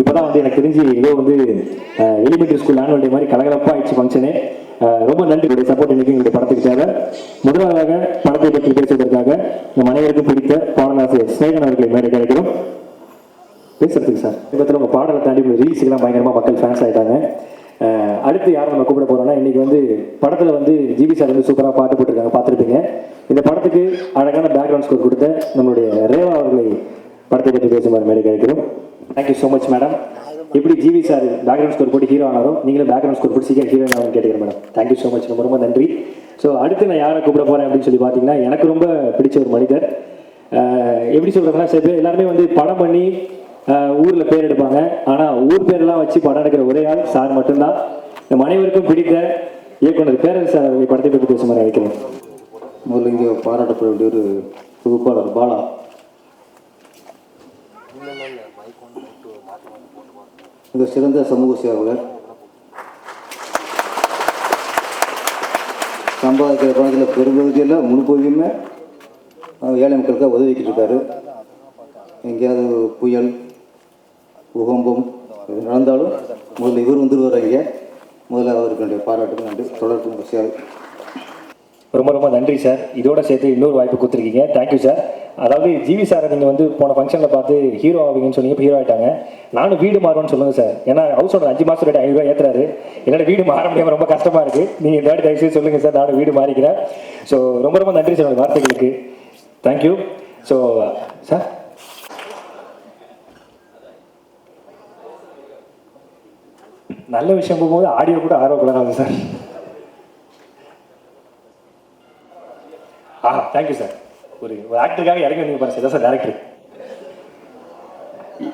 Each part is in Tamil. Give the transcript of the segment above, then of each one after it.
இப்போ தான் வந்து எனக்கு தெரிஞ்சு ஏதோ வந்து எலிமெண்ட்ரி ஸ்கூல் ஆனுவல் டே மாதிரி கலகலப்பாக ஆயிடுச்சு ஃபங்க்ஷனு ரொம்ப நன்றி உடைய சப்போர்ட் இன்னைக்கு எங்களுடைய படத்துக்கு தேவை முதலாவதாக படத்தை பற்றி பேசுவதற்காக நம் அனைவருக்கும் பிடித்த பாடலாசிரியர் ஸ்நேகன் அவர்களை மேலே கிடைக்கிறோம் பேசுறதுக்கு சார். விபத்தில் உங்கள் பாடலை தாண்டி உங்கள் ரீல்ஸுக்கெல்லாம் பயங்கரமாக மக்கள் ஃபேன்ஸ் ஆகிட்டாங்க அடுத்து யாரை நம்ம கூப்பிட போகிறோன்னா இன்றைக்கி வந்து படத்தில் வந்து ஜிவி சார் வந்து சூப்பராக பாட்டு போட்டிருக்காங்க பார்த்துருப்பீங்க. இந்த படத்துக்கு அழகான பேக்ரவுண்ட் ஸ்கோர் கொடுத்த நம்மளுடைய ரேவா அவர்களை படத்தை பற்றி பேசுமாறு மேலே கிடைக்கிறோம் thank you so much madam எப்படி ஜிவி சார் பேக்ரவுண்ட் ஸ்கோர் போட்டு ஹீரோ ஆனாலும் நீங்களும் பேக்ரவுண்ட் ஸ்கோர் போட்டு சீக்கிரம் ஹீரோ ஆகணும்னு கேட்டுக்கிறேன் மேடம் தேங்க்யூ ஸோ மச் ரொம்ப ரொம்ப நன்றி. ஸோ அடுத்து நான் யாரை கூப்பிட போகிறேன் அப்படின்னு சொல்லி பார்த்தீங்கன்னா எனக்கு ரொம்ப பிடிச்ச ஒரு மனிதர். எப்படி சொல்கிறதுனா சில பேர் எல்லாருமே வந்து படம் பண்ணி ஊரில் பேர் எடுப்பாங்க. ஆனால் ஊர் பேர்லாம் வச்சு படம் எடுக்கிற ஒரே ஆள் சார் மட்டும்தான். இந்த அனைவருக்கும் பிடித்த இயக்குனர் பேரர் சார் படத்தை பற்றி பேசுமாறு அழைக்கிறேன் முதல்ல இங்கே பாராட்டப்பட வேண்டிய ஒரு தொகுப்பாளர் பாலா. மிக சிறந்த சமூக சேவகர். சம்பாதிக்கிற பணத்தில் பெரும்பகுதியில் முன்பகுதியுமே ஏழை மக்களுக்காக உதவிக்கிட்டு இருக்காரு எங்கேயாவது புயல் பூகம்பம் இது நடந்தாலும் முதல்ல இவர் வந்துடுவார் இங்கே. முதல்ல அவருக்கு என்னுடைய பாராட்டுக்கு நன்றி. தொடர்பு சேவை. ரொம்ப ரொம்ப நன்றி சார். இதோட சேர்த்து இன்னொரு வாய்ப்பு கொடுத்துருக்கீங்க. தேங்க்யூ சார் அதாவது ஜிவி சாரை நீங்கள் வந்து போன ஃபங்க்ஷனில் பார்த்து ஹீரோ ஆவீங்கன்னு சொன்னீங்க இப்போ ஹீரோ ஆகிட்டாங்க நானும் வீடு மாறுவோம்னு சொல்லுங்கள் சார். ஏன்னா ஹவுஸ் ஓனர் அஞ்சு மாதம் ரேட் ஐநூறுவா ஏற்றுறாரு என்னோட வீடு மாற முடியாமல் ரொம்ப கஷ்டமாக இருக்குது நீங்கள் இந்த வாட்டி தயவுசெய்து சொல்லுங்கள் சார் நானும் வீடு மாறிக்கிறேன். ஸோ ரொம்ப ரொம்ப நன்றி சார் வார்த்தைகளுக்கு. தேங்க்யூ ஸோ சார் நல்ல விஷயம் போகும்போது ஆடியோ கூட ஆர்வப்படாது சார். ஆ தேங்க்யூ சார் ஒரு ஒரு ஆக்டருக்காக இறங்கி வந்தீங்க பாருங்க சார் சார் டேரக்டர்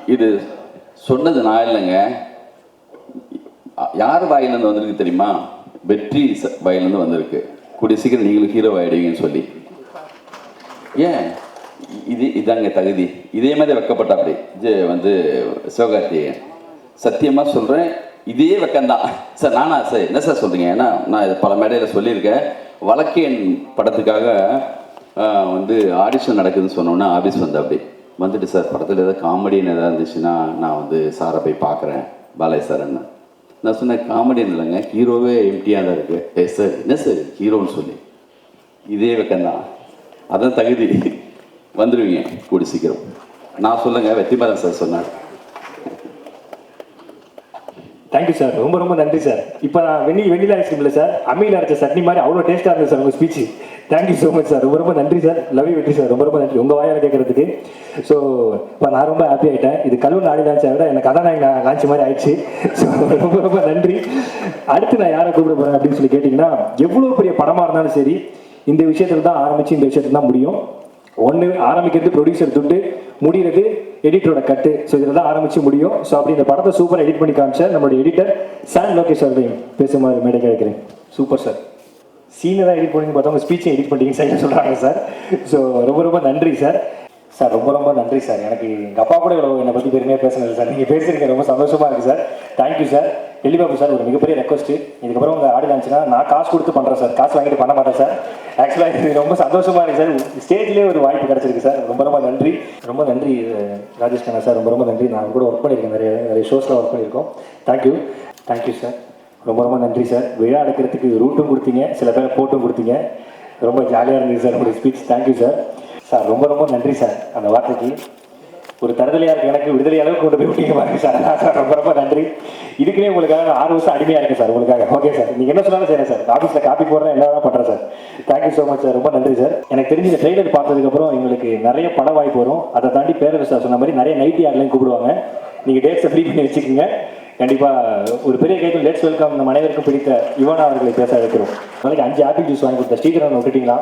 இது சொன்னது நான் இல்லைங்க. யார் வாயிலிருந்து வந்திருக்கு தெரியுமா? வெற்றி ச- வந்திருக்கு. கூடிய சீக்கிரம் நீங்களும் ஹீரோ ஆகிடுவீங்கன்னு சொல்லி. ஏன்? இது இதாங்க தகுதி. இதே மாதிரி வைக்கப்பட்ட அப்படி இது வந்து சிவகார்த்திகேயன். சத்தியமாக சொல்கிறேன் இதே வெக்கம்தான். சார் நானா சார் என்ன சார் சொல்கிறீங்க ஏன்னா நான் இது பல மேடையில் சொல்லியிருக்கேன். வழக்கேன் படத்துக்காக வந்து ஆடிஷன் நடக்குதுன்னு சொன்னோன்னே ஆஃபீஸ் வந்து அப்படி வந்துட்டு சார் படத்தில் ஏதாவது காமெடின்னு ஏதாவது இருந்துச்சுன்னா நான் வந்து சாரை போய் பார்க்குறேன் பாலை சார்ன்னு நான் சொன்னேன் காமெடின்னு இல்லைங்க ஹீரோவே எம்டியாக தான் இருக்குது ஏ சார் என்ன சார் ஹீரோன்னு சொல்லி. இதே வெக்கம்தான். அதான் தகுதி. வந்துடுவீங்க கூடி சீக்கிரம். நான் சொல்லுங்கள் வெற்றிமாறன் சார் சொன்னார். Thank you sir. ரொம்ப ரொம்ப நன்றி சார். இப்போ நான் வெண்ணி வெண்ணிலா ஐஸ்கிரீம் இல்லை சார். அம்மியில் அரைச்ச சட்னி மாதிரி அவ்வளோ டேஸ்ட்டாக இருந்தது சார் உங்கள் speech thank you so much sir. ரொம்ப ரொம்ப நன்றி sir. Love you Vetri sir. ரொம்ப ரொம்ப நன்றி. உங்கள் வாயால் கேட்குறதுக்கு ஸோ இப்போ நான் ரொம்ப ஹாப்பி ஆகிட்டேன் இது கல்லூர் நாடி லான்ச்சை விட எனக்கு கதாநாயகன் நான் லான்ச் மாதிரி ஆயிடுச்சு. ஸோ ரொம்ப ரொம்ப நன்றி. அடுத்து நான் யாரை கூப்பிட போகிறேன் அப்படின்னு சொல்லி கேட்டிங்கன்னா எவ்வளோ பெரிய படமாக இருந்தாலும் சரி இந்த விஷயத்தில் தான் ஆரம்பித்து இந்த விஷயத்துல தான் முடியும். ஒன்று ஆரம்பிக்கிறது ப்ரொடியூசர் துட்டு முடிகிறது எடிட்டரோட கட்டு ஸோ இதில் தான் ஆரம்பிச்சு முடியும். ஸோ அப்படி இந்த படத்தை சூப்பராக எடிட் பண்ணி காமிச்ச நம்மளுடைய எடிட்டர் சான் லோகேஷ் அவர்களையும். பேசுமாறு மேடை கேட்குறேன் சூப்பர் சார் சீனை தான் எடிட் பண்ணி பார்த்தா உங்கள் ஸ்பீச்சை எடிட் பண்ணிட்டீங்க சார் சொல்கிறாங்க சார் ஸோ ரொம்ப ரொம்ப நன்றி சார் சார் ரொம்ப ரொம்ப நன்றி சார் எனக்கு எங்கள் அப்பா கூட என்னை பற்றி பெருமையாக பேசுனது சார் நீங்கள் பேசுறீங்க ரொம்ப சந்தோஷமாக இருக்குது sir thank you sir Dillibabu sir ஒரு மிகப்பெரிய ரெக்வஸ்ட் இதுக்கப்புறம் உங்கள் ஆடி இருந்துச்சுன்னா நான் காசு கொடுத்து பண்ணுறேன் சார். காசு வாங்கிட்டு பண்ண மாட்டேன் சார். ஆக்சுவலாக இது ரொம்ப சந்தோஷமாக இருக்குது சார். ஸ்டேஜ்லேயே ஒரு வாய்ப்பு கிடச்சிருக்கு சார். ரொம்ப ரொம்ப நன்றி. ரொம்ப நன்றி ராஜேஷ் கண்ணா சார். ரொம்ப ரொம்ப நன்றி. நான் கூட ஒர்க் பண்ணியிருக்கேன். நிறைய நிறைய ஷோஸில் ஒர்க் பண்ணியிருக்கோம். Thank you thank you sir ரொம்ப ரொம்ப நன்றி சார் விழா அடைக்கிறதுக்கு ரூட்டும் கொடுத்தீங்க. சில பேரை போட்டும் கொடுத்தீங்க. ரொம்ப ஜாலியாக இருந்தது சார் உங்களுடைய ஸ்பீச் தேங்க்யூ சார் சார் ரொம்ப ரொம்ப நன்றி சார் அந்த வார்த்தைக்கு. ஒரு தருதலையாக எனக்கு விடுதலை அளவுக்கு கொண்டு போய் விட்டீங்க பாருங்க சார். சார் ரொம்ப ரொம்ப நன்றி. இதுக்குன்னே உங்களுக்காக நான் ஆறு வருஷம் அடிமையாக இருக்கேன் சார் உங்களுக்காக. Okay sir. நீங்கள் என்ன சொன்னாலும் சரி சார். ஆஃபீஸில் காப்பி போடுறேன் என்ன வேணா பண்ணுறேன் sir. Thank you so much sir ரொம்ப நன்றி சார் எனக்கு தெரிஞ்ச இந்த ட்ரெய்லர் பார்த்ததுக்கப்புறம் எங்களுக்கு நிறைய பட வாய்ப்பு வரும். அதை தாண்டி பேரரசு சார் சொன்ன மாதிரி நிறைய நைட்டி ஆட்லையும் கூப்பிடுவாங்க. நீங்கள் டேட்ஸை ஃப்ரீ பண்ணி வச்சுக்கோங்க. கண்டிப்பாக ஒரு பெரிய கைத்தில் லெட்ஸ் வெல்கம் நம்ம அனைவருக்கும் பிடித்த யுவனா அவர்களை பேச வைக்கிறோம். நாளைக்கு அஞ்சு ஆப்பிள் ஜூஸ் வாங்கி கொடுத்த ஸ்டீக்கர் விட்டுட்டீங்களா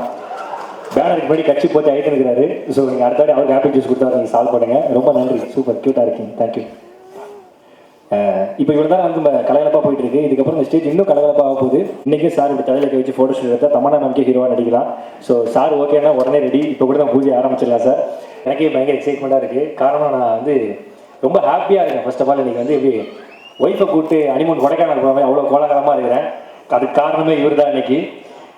பேனருக்கு படி கட்சி போட்டு ஆகிட்டு இருக்கிறாரு. ஸோ நீங்கள் அடுத்த அவருக்கு ஆப்பிள் ஜூஸ் கொடுத்தா நீங்கள் சால்வ் பண்ணுங்க. ரொம்ப நன்றி. சூப்பர் க்யூட்டாக இருக்கீங்க. தேங்க்யூ இப்போ இவ்வளோ தான் வந்து நம்ம கலகலப்பாக போயிட்டு இருக்கு. இதுக்கப்புறம் இந்த ஸ்டேஜ் இன்னும் கலகலப்பாக ஆக போகுது. இன்னைக்கு சார் இப்படி தலையில வச்சு ஃபோட்டோ ஷூட் எடுத்தால் தமன்னா நமக்கே ஹீரோவாக நடிக்கலாம். ஸோ சார் ஓகேனா உடனே ரெடி இப்போ கூட நான் பூஜை ஆரம்பிச்சிடலாம் சார். எனக்கே பயங்கர எக்ஸைட்மெண்ட்டாக இருக்குது காரணம் நான் வந்து ரொம்ப ஹாப்பியாக இருக்கேன். ஃபர்ஸ்ட் ஆஃப் ஆல் இன்றைக்கி வந்து எப்படி ஒய்ஃபை கூப்பிட்டு அனிமன் கொடைக்கானல் போகிற மாதிரி அவ்வளோ கோலாகலமாக இருக்கிறேன். அதுக்கு காரணமே இவர் தான் இன்னைக்கு.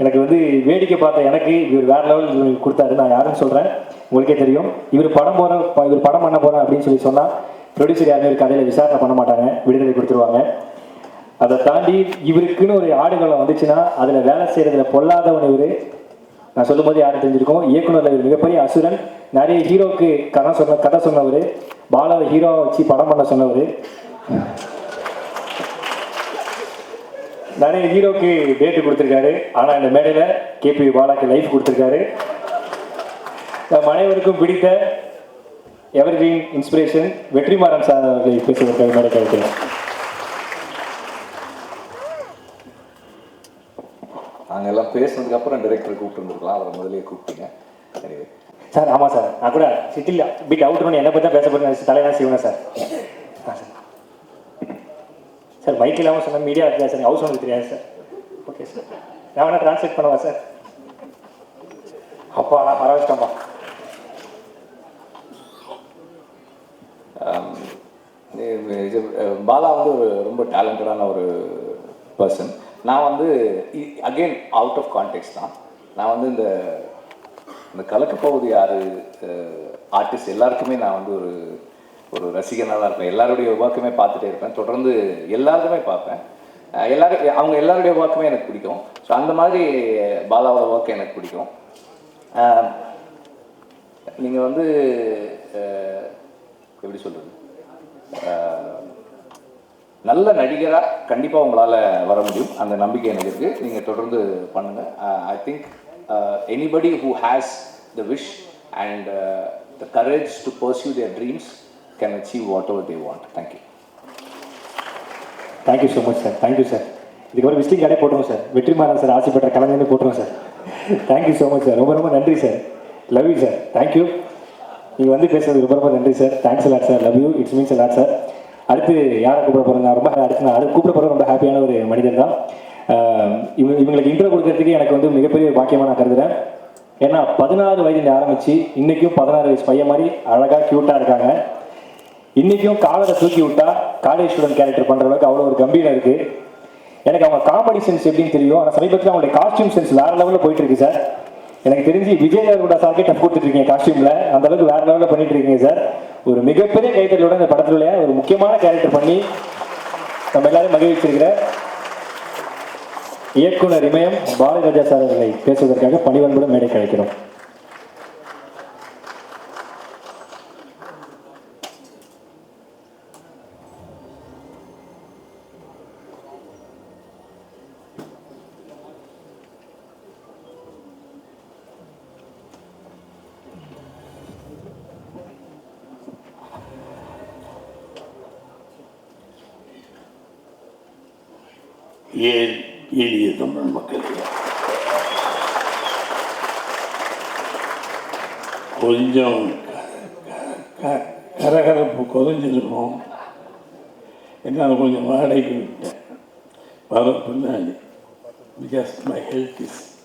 எனக்கு வந்து வேடிக்கை பார்த்த எனக்கு இவர் வேற லெவல் கொடுத்தாரு. நான் யாருன்னு சொல்கிறேன் உங்களுக்கே தெரியும். இவர் படம் போகிற இவர் படம் பண்ண போகிறேன் அப்படின்னு சொல்லி சொன்னால் ப்ரொடியூசர் யாருமே ஒரு கதையில் விசாரணை பண்ண மாட்டாங்க. விடுதலை கொடுத்துருவாங்க. அதை தாண்டி இவருக்குன்னு ஒரு ஆடுகளம் வந்துச்சுன்னா அதில் வேலை செய்கிறதுல பொல்லாதவன் இவர். நான் சொல்லும்போது யாரும் தெரிஞ்சிருக்கோம்? இயக்குனர் இவர் மிகப்பெரிய அசுரன். நிறைய ஹீரோக்கு கதை சொன்ன கதை சொன்னவர். பாலாவை ஹீரோவை வச்சு படம் பண்ண சொன்னவர். நிறைய ஹீரோக்கு டேட்டு கொடுத்துருக்காரு. ஆனால் இந்த மேடையில் கேபி பாலாக்கு லைஃப் கொடுத்துருக்காரு. நம் அனைவருக்கும் பிடித்த எவர்கிரீன் இன்ஸ்பிரேஷன் வெற்றிமாறன் சார் அவர்களை பேசுவதற்காக மேடை கழிக்கிறேன் நாங்கள் எல்லாம் பேசுனதுக்கு அப்புறம் டைரக்டர் கூப்பிட்டுருந்துருக்கலாம் அவரை முதல்லயே கூப்பிட்டீங்க. சார் ஆமாம் சார் நான் கூட சிட்டில் பிட் அவுட்னு என்னை பற்றி தான் செய்வேன் சார் ஆ, சார் சார் மைக் இல்லாமல் சொன்ன மீடியா இருக்கா சார் ஹவுஸ் ஒன்று தெரியாது சார் ஓகே சார் நான் வேணால் ட்ரான்ஸ்லேட் பண்ணவா சார் அப்பா நான் பரவாயில்லப்பா. இது- பாலா வந்து ரொம்ப டேலண்டடான ஒரு பர்சன் நான் வந்து அகெயின் அவுட் ஆஃப் கான்டெக்ட் தான். நான் வந்து இந்த இந்த கலக்க போவது யார் ஆர்டிஸ்ட் எல்லாருக்குமே நான் வந்து ஒரு ஒரு ரசிகனாக தான் இருப்பேன். எல்லாருடைய ஒர்க்குமே பார்த்துட்டே இருப்பேன். தொடர்ந்து எல்லாருக்குமே பார்ப்பேன். எல்லாரும் அவங்க எல்லாருடைய ஒர்க்குமே எனக்கு பிடிக்கும். ஸோ அந்த மாதிரி பாலாவோட ஒர்க் எனக்கு பிடிக்கும். நீங்கள் வந்து எப்படி சொல்கிறது நல்ல நடிகராக கண்டிப்பாக உங்களால் வர முடியும். அந்த நம்பிக்கை எனக்கு இருக்குது நீங்கள் தொடர்ந்து பண்ணுங்கள் I think anybody who has the wish and the courage to pursue their dreams can achieve what they they Thank you. Thank you so much sir thank you sir இதுக்கப்புறம் விசிட்டிங் கார்டே போட்டுருவோம் சார் வெற்றிமாறன் சார் ஆசைப்பட்ட கலைஞர்னு போட்டுருவோம் sir thank you so much sir ரொம்ப ரொம்ப நன்றி sir love you sir thank you நீங்கள் வந்து பேசுறது ரொம்ப ரொம்ப நன்றி sir thanks lot sir love you it's means lot sir அடுத்து யாரை கூப்பிட போகிறேன் ரொம்ப அடுத்து நான் அடுத்து கூப்பிட போகிற ரொம்ப ஹாப்பியான ஒரு மனிதர் தான். இவங்க இவங்களுக்கு இன்ட்ரோ கொடுக்கறதுக்கு எனக்கு வந்து மிகப்பெரிய ஒரு பாக்கியமாக நான் கருதுறேன். ஏன்னா பதினாறு வயதுல ஆரம்பிச்சு இன்னைக்கும் பதினாறு வயசு பையன் மாதிரி அழகாக க்யூட்டாக இருக்காங்க. இன்னைக்கும் காலரை தூக்கி விட்டா காலேஜ் ஸ்டூடெண்ட் கேரக்டர் பண்ற அளவுக்கு அவ்வளோ ஒரு கம்பீரம் இருக்கு. எனக்கு அவங்க காமெடி சென்ஸ் எப்படின்னு தெரியும். ஆனால் சமீபத்தில் அவங்களுடைய காஸ்டியூம் சென்ஸ் வேற லெவலில் போயிட்டு இருக்கு சார் எனக்கு தெரிஞ்சு விஜய் தேவர்கோட சார்க்கே டஃப் கொடுத்துட்டு இருக்கீங்க காஸ்டியூம்ல அந்த அளவுக்கு வேற லெவலில் பண்ணிட்டு இருக்கீங்க சார் ஒரு மிகப்பெரிய கைத்தறியோட இந்த படத்துல ஒரு முக்கியமான கேரக்டர் பண்ணி நம்ம எல்லாரும் மகிழ்ச்சிருக்கிற இயக்குனர் இமயம் பாலராஜா சார் அவர்களை பேசுவதற்காக பணிவன்புடன் மேடை கிடைக்கிறோம் ஏன் எளிய தமிழ் மக்களே? கொஞ்சம் கரகரப்பு குறைஞ்சிருக்கும். என்னால் கொஞ்சம் வாடகைக்கு விட்டேன். வர பின்னாடி. பிகாஸ் மை ஹெல்த் இஸ்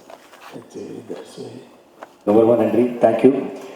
ரொம்ப ரொம்ப நன்றி. தேங்க்யூ